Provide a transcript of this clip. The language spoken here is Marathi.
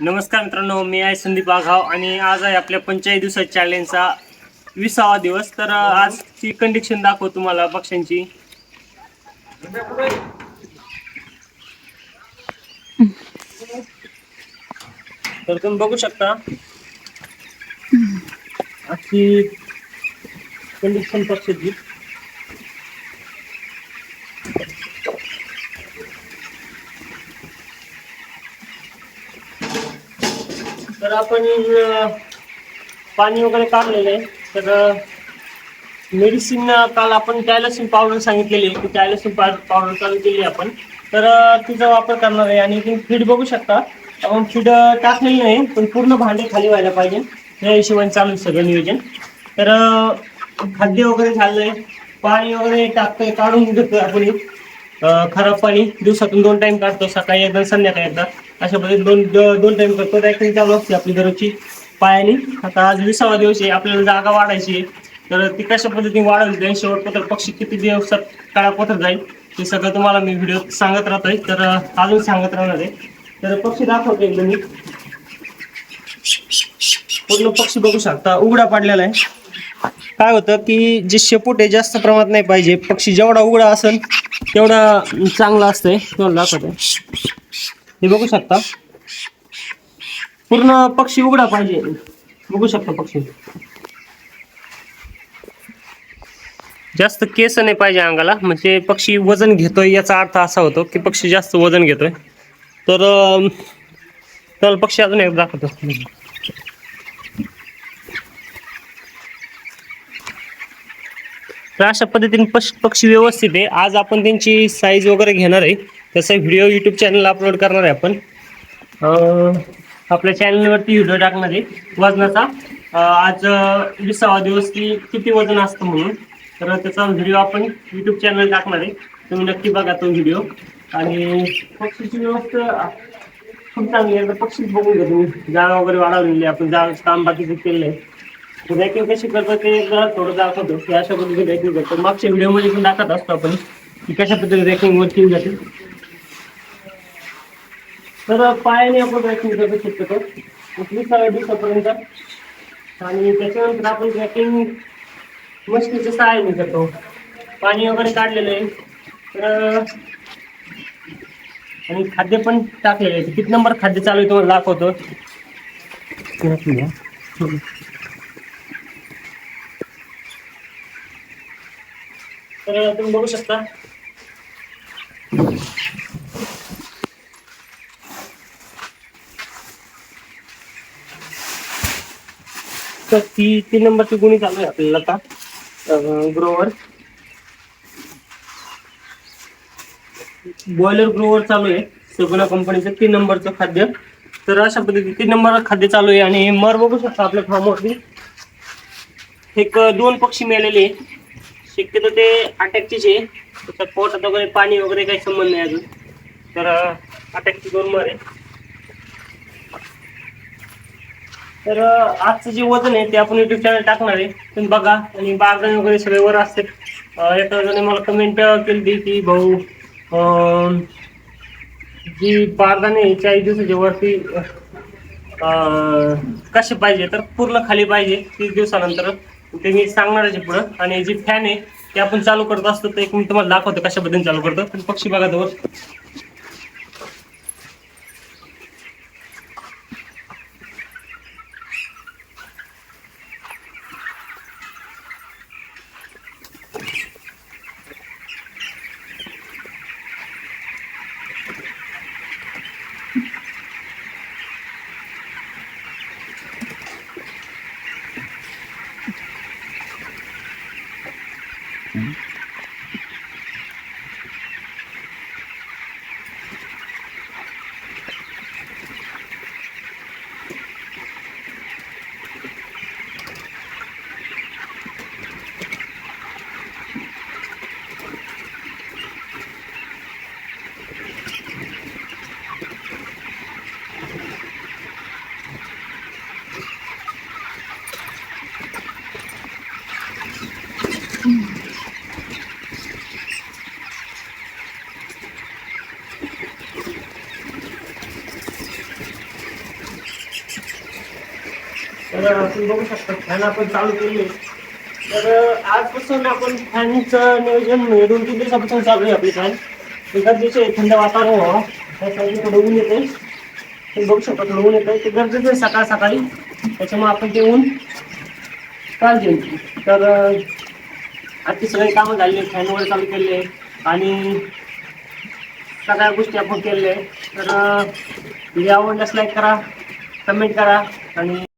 नमस्कार मित्रांनो मी आहे संदीप आघाव आणि आज आहे आपल्या पंचेचाळीस दिवसाच्या चॅलेंजचा विसावा दिवस. तर आजची कंडिशन दाखव तुम्हाला पक्ष्यांची. तर तुम्ही बघू शकता आजची कंडिशन पक्षाची तर आपण पाणी वगैरे काढलेलं आहे. तर मेडिसिन काल आपण टायलसिन पावडर सांगितलेली आहे. की टायलसिन पावडर चालू केली आपण. तर तिचा वापर करणार आहे. आणि तुम्ही फीड बघू शकता. आपण फीड टाकलेली नाही पण पूर्ण भांडे खाली व्हायला पाहिजे. त्या हिशोबाने चालू सगळं नियोजन. तर खाद्य वगैरे झालंय. पाणी वगैरे टाकतोय काढून घेतोय आपण खराब पाणी दिवसातून दोन टाइम काढतो सकाळी एकदा संध्याकाळी एकदा. अशा पद्धतीने दोन द- दोन टाइम करतो. रॅकिंग चालू असते आपली दररोजची पायाने. आता आज विसावा दिवस आहे आपल्याला जागा वाढायची आहे. तर ती कशा पद्धतीने वाढवली जाईल शेवटपत्र पक्षी किती दिवसात काळापत्र जाईल ते सगळं तुम्हाला मी व्हिडिओ सांगत राहतोय. तर अजून सांगत राहणार आहे. तर पक्षी दाखवतो एकदा मी. पूर्ण पक्षी बघू शकता. उघडा पडलेला आहे. काय होतं की जे शेपूट आहे जास्त प्रमाणात नाही पाहिजे. पक्षी जेवढा उघडा असेल तेवढा चांगला असतंय. तुम्हाला दाखवतो. हे बघू शकता. पूर्ण पक्षी उघडा पाहिजे. बघू शकता पक्षी. जास्त केस नाही पाहिजे अंगाला. म्हणजे पक्षी वजन घेतोय याचा अर्थ असा होतो की पक्षी जास्त वजन घेतोय. तर अं, पक्षी अजून एक दाखवतो. तर अशा पद्धतीने पक्ष पक्षी व्यवस्थित आहे. आज आपण त्यांची साईज वगैरे घेणार आहे. त्याचा व्हिडिओ यूट्यूब चॅनलला अपलोड करणार आहे आपण. आपल्या चॅनलवरती व्हिडिओ टाकणार आहे. वजनाचा आज विसावा दिवस की किती वजन असतं म्हणून. तर त्याचा व्हिडिओ आपण यूट्यूब चॅनल टाकणार आहे. तुम्ही नक्की बघा तो व्हिडिओ आणि पक्षीची व्यवस्था खूप चांगली आहे. आता पक्षीच बघून घ्या तुम्ही. वगैरे वाढवलेली आहे. आपण जाळ काम बाकीचं केलेलं आहे. रॅकिंग कशी करतो ते एकदा थोडं दाखवतो. की अशा पद्धतीने रॅकिंग करतो मागच्या व्हिडिओमध्ये पण दाखवत असतो आपण. की कशा पद्धतीने रॅकिंग वर केली जाते. तर पायाने आपण रॅकिंग करतो शक्यतो विसाव्या दिवसापर्यंत. आणि त्याच्यानंतर आपण रॅकिंग मशीनच्या सहाय्याने करतो. पाणी वगैरे काढलेलं आहे. तर आणि खाद्य पण टाकलेलं आहे. किती नंबर खाद्य चालू आहे तुम्हाला दाखवतो. तर तुम्ही बघू शकता. तर ती तीन नंबरची गुणी चालू आहे आपल्याला आता ग्रोवर बॉयलर ग्रोवर चालू आहे सगुना कंपनीचं तीन नंबरचं खाद्य. तर अशा पद्धतीने तीन नंबर खाद्य चालू आहे आणि मर बघू शकता आपल्या फार्मवरती. एक दोन पक्षी मिळालेले आहे. शक्यतो ते अटॅकचीच आहे. त्याच्या पोटात वगैरे पाणी वगैरे काही संबंध नाही अजून. तर अटॅकची दोन मर. आहे तर आजचं जे वजन आहे ते आपण युट्यूब चॅनल टाकणार आहे. तुम्ही बघा. आणि बागदान वगैरे सगळे वर असते एका जणाने मला कमेंट केली. की भाऊ जी बारदाने आहे चाळीस दिवसाच्या वरती कसे पाहिजे? तर पूर्ण खाली पाहिजे तीस दिवसानंतर. ते मी सांगणारच आहे पुढं. आणि जी फॅन आहे ते आपण चालू करत असतो तर एक मी तुम्हाला दाखवतो कशा पद्धतीने चालू करतो. पण पक्षी बघा जवळ. Mm-hmm. तर तुम्ही बघू शकता फॅन आपण चालू केले. तर आजपासून आपण फॅनचं नियोजन म्हणजे दोन तीन दिवसापासून चालू आहे आपली फॅन. ते दिवशी आहे थंड वातावरण व्हावं. त्यासाठी थोडं ऊन येते. तुम्ही बघू शकता थोडं ऊन येतं. ते गरजेचं आहे सकाळ सकाळी. त्याच्यामुळे आपण ते ऊन काढले तर आजची सगळी कामं झाली फॅन वगैरे चालू केले आणि सगळ्या गोष्टी आपण केलेल्या तर व्हिडिओ आवडल्यास लाईक करा कमेंट करा आणि